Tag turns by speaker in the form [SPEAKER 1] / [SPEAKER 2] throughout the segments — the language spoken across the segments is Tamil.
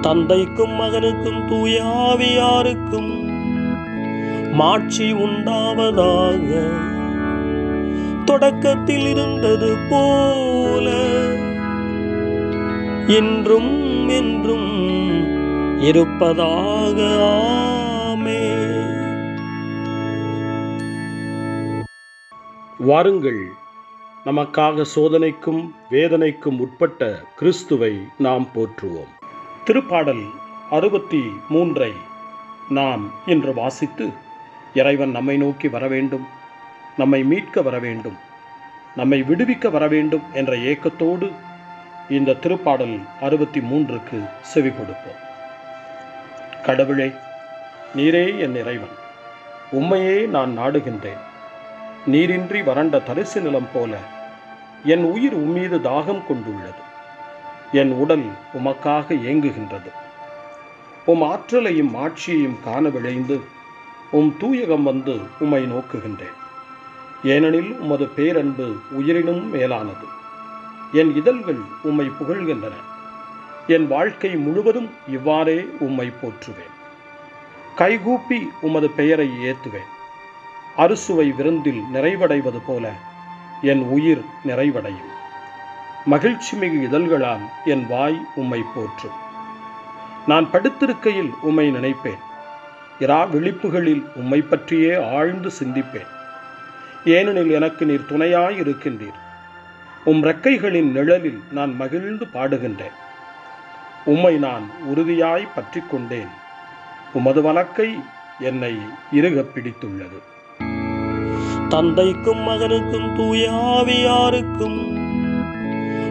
[SPEAKER 1] தந்தைக்கும் மகனுக்கும் தூயாவியாருக்கும் மாட்சி உண்டாவதாக. தொடக்கத்தில் இருந்தது போல இன்றும் என்றும் இருப்பதாக. ஆமே. வாருங்கள் நமக்காக சோதனைக்கும் வேதனைக்கும் உட்பட்ட கிறிஸ்துவை நாம் போற்றுவோம். திருப்பாடல் அறுபத்தி மூன்றை நாம் இன்று வாசித்து இறைவன் நம்மை நோக்கி வர வேண்டும் நம்மை மீட்க வர வேண்டும் நம்மை விடுவிக்க வர வேண்டும் என்ற ஏக்கத்தோடு இந்த திருப்பாடல் அறுபத்தி மூன்றுக்கு செவி கொடுப்போம். கடவுளே நீரே என் இறைவன் உம்மையே நான் நாடுகின்றேன். நீரின்றி வறண்ட தரிசு நிலம் போல என் உயிர் உம்மீது தாகம் கொண்டுள்ளது. என் உடல் உமக்காக ஏங்குகின்றது. உம் ஆற்றலையும் ஆட்சியையும் காண விளைந்து உம் தூயகம் வந்து உம்மை நோக்குகின்றேன். ஏனெனில் உமது பேரன்பு உயிரினும் மேலானது. என் இதழ்கள் உம்மை புகழ்கின்றன. என் வாழ்க்கை முழுவதும் இவ்வாறே உம்மை போற்றுவேன். கைகூப்பி உமது பெயரை ஏத்துவேன். அறுசுவை விருந்தில் நிறைவடைவது போல என் உயிர் நிறைவடையும். மகிழ்ச்சி மிகு இதழ்களால் என் வாய் உம்மை போற்றும். நான் படுத்திருக்கையில் உம்மை நினைப்பேன். இரா விழிப்புகளில் உம்மை பற்றியே ஆழ்ந்து சிந்திப்பேன். ஏனெனில் எனக்கு நீர் துணையாய் இருக்கின்றீர் உம் ரெக்கைகளின் நிழலில் நான் மகிழ்ந்து பாடுகின்றேன். உம்மை நான் உறுதியாய் பற்றி கொண்டேன் உமது வழக்கை என்னை இறுகப் பிடித்துள்ளது.
[SPEAKER 2] தந்தைக்கும் மகனுக்கும் தூயாவியாருக்கும்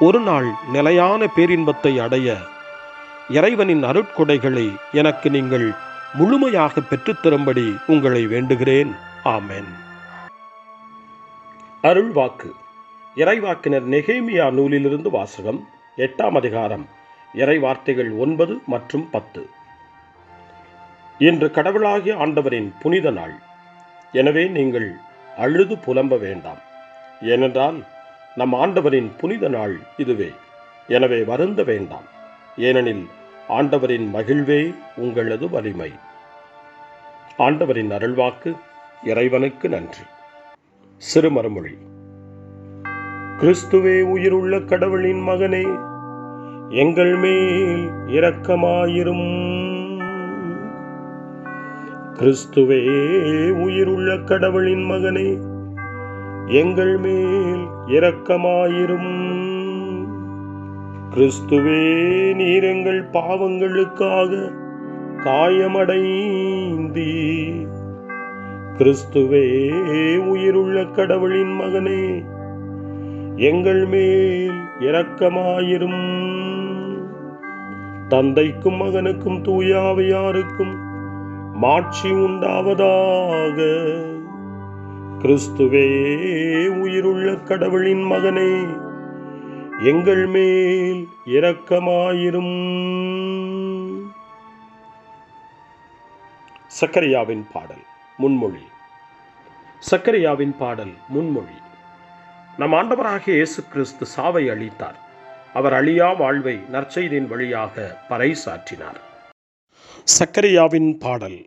[SPEAKER 1] ஒரு நாள் நிலையான பேரின்பத்தை அடைய இறைவனின் அருட்கொடைகளை எனக்கு நீங்கள் முழுமையாக பெற்றுத்தரும்படி உங்களை வேண்டுகிறேன். ஆமென். அருள்வாக்கு இறைவாக்கினர் நெகேமியா நூலிலிருந்து வாசகம் எட்டாம் அதிகாரம் இறை வார்த்தைகள் ஒன்பது மற்றும் பத்து. இன்று கடவுளாகிய ஆண்டவரின் புனித நாள். எனவே நீங்கள் அழுது புலம்ப வேண்டாம். ஏனென்றால் நம் ஆண்டவரின் புனித நாள் இதுவே. எனவே வருந்த வேண்டாம். ஏனெனில் ஆண்டவரின் மகிழ்வே உங்களது வலிமை. ஆண்டவரின் அருள்வாக்கு இறைவனுக்கு நன்றி. சிறுமறுமொழி. கிறிஸ்துவே உயிருள்ள கடவுளின் மகனே எங்கள் மேல் இரக்கமாயிரும். கிறிஸ்துவே உயிருள்ள கடவுளின் மகனே எங்கள் மேல் இரக்கமாயிரும். கிறிஸ்துவே நீர் எங்கள் பாவங்களுக்காக காயமடைந்தீ கிறிஸ்துவே உயிருள்ள கடவுளின் மகனே எங்கள் மேல் இரக்கமாயிரும். தந்தைக்கும் மகனுக்கும் தூயாவையாருக்கும் மாட்சி உண்டாவதாக. கிறிஸ்துவே உயிருள்ள கடவுளின் மகனே எங்கள் மேல் இரக்கமாயிரும். சக்கரியாவின் பாடல் முன்மொழி. சக்கரியாவின் பாடல் முன்மொழி. நம் ஆண்டவராக இயேசு கிறிஸ்து சாவை அளித்தார். அவர் அழியா வாழ்வை நற்செய்தின் வழியாக பறைசாற்றினார். சக்கரியாவின் பாடல்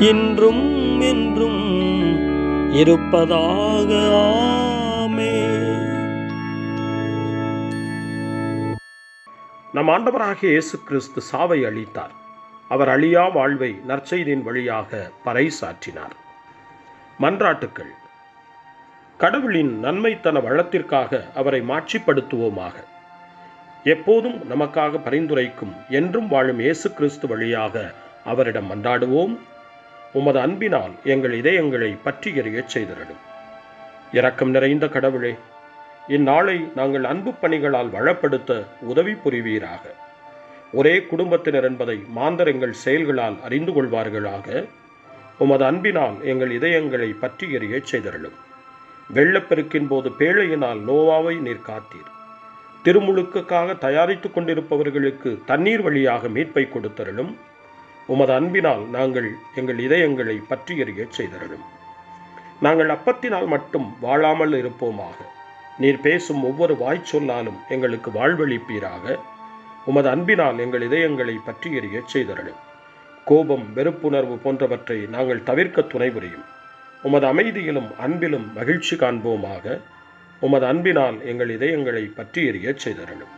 [SPEAKER 2] இன்றும் என்றும் இருப்பதாக ஆமே.
[SPEAKER 1] நம் ஆண்டவராக இயேசு கிறிஸ்து சாவை அளித்தார் அவர் அழியா வாழ்வை நற்செய்தியின் வழியாக பறைசாற்றினார். மன்றாட்டுக்கள். கடவுளின் நன்மைத்தன வளத்திற்காக அவரை மாட்சிப்படுத்துவோமாக. எப்போதும் நமக்காக பரிந்துரைக்கும் என்றும் வாழும் இயேசு கிறிஸ்து வழியாக அவரிடம் மன்றாடுவோம். உமது அன்பினால் எங்கள் இதயங்களை பற்றி எறியச் செய்திருடும் இரக்கம் நிறைந்த கடவுளே இந்நாளை நாங்கள் அன்பு பணிகளால் வளப்படுத்த உதவி புரிவீராக. ஒரே குடும்பத்தினர் என்பதை மாந்தர் எங்கள் செயல்களால் அறிந்து கொள்வார்களாக. உமது அன்பினால் எங்கள் இதயங்களை பற்றி எறியச் செய்தருளும். வெள்ளப்பெருக்கின் போது பேழையினால் நோவாவை நீர் காத்தீர். திருமுழுக்குக்காக தயாரித்துக் கொண்டிருப்பவர்களுக்கு தண்ணீர் வழியாக மீட்பை கொடுத்தருளும். உமது அன்பினால் நாங்கள் எங்கள் இதயங்களை பற்றி எறிய செய்தருளும். நாங்கள் அப்பத்தினால் மட்டும் வாழாமல் இருப்போமாக. நீர் பேசும் ஒவ்வொரு வாய் சொல்லாலும் எங்களுக்கு வாழ்வழிப்பீராக உமது அன்பினால் எங்கள் இதயங்களை பற்றி எறிய செய்தருளும். கோபம் வெறுப்புணர்வு போன்றவற்றை நாங்கள் தவிர்க்க துணை புரியும் உமது அமைதியிலும் அன்பிலும் மகிழ்ச்சி காண்போமாக. உமது அன்பினால் எங்கள் இதயங்களை பற்றி எறிய செய்தருளும்.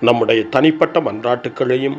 [SPEAKER 1] நம்முடைய தனிப்பட்ட மன்றாட்டுக்களையும்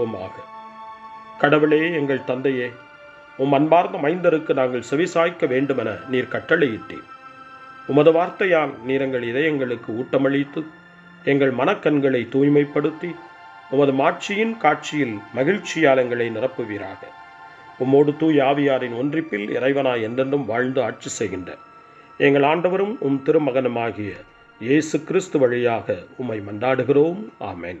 [SPEAKER 1] மன்றாடுவோமாக கடவுளே எங்கள் தந்தையே உம் அன்பார்ந்த மைந்தருக்கு நாங்கள் செவிசாய்க்க வேண்டுமென நீர் கட்டளையிட்டீர். உமது வார்த்தையால் நீர் எங்கள் இதயங்களுக்கு ஊட்டமளித்து எங்கள் மனக்கண்களை தூய்மைப்படுத்தி உமது மாட்சியின் காட்சியில் மகிழ்ச்சியால் எங்களை நிரப்புவீராக. உம்மோடு தூய் ஆவியாரின் ஒன்றிப்பில் இறைவனாய் என்றென்றும் வாழ்ந்து ஆட்சி செய்கின்ற எங்கள் ஆண்டவரும் உம் திருமகனுமாகிய இயேசு கிறிஸ்து வழியாக உம்மை மன்றாடுகிறோம் ஆமேன்.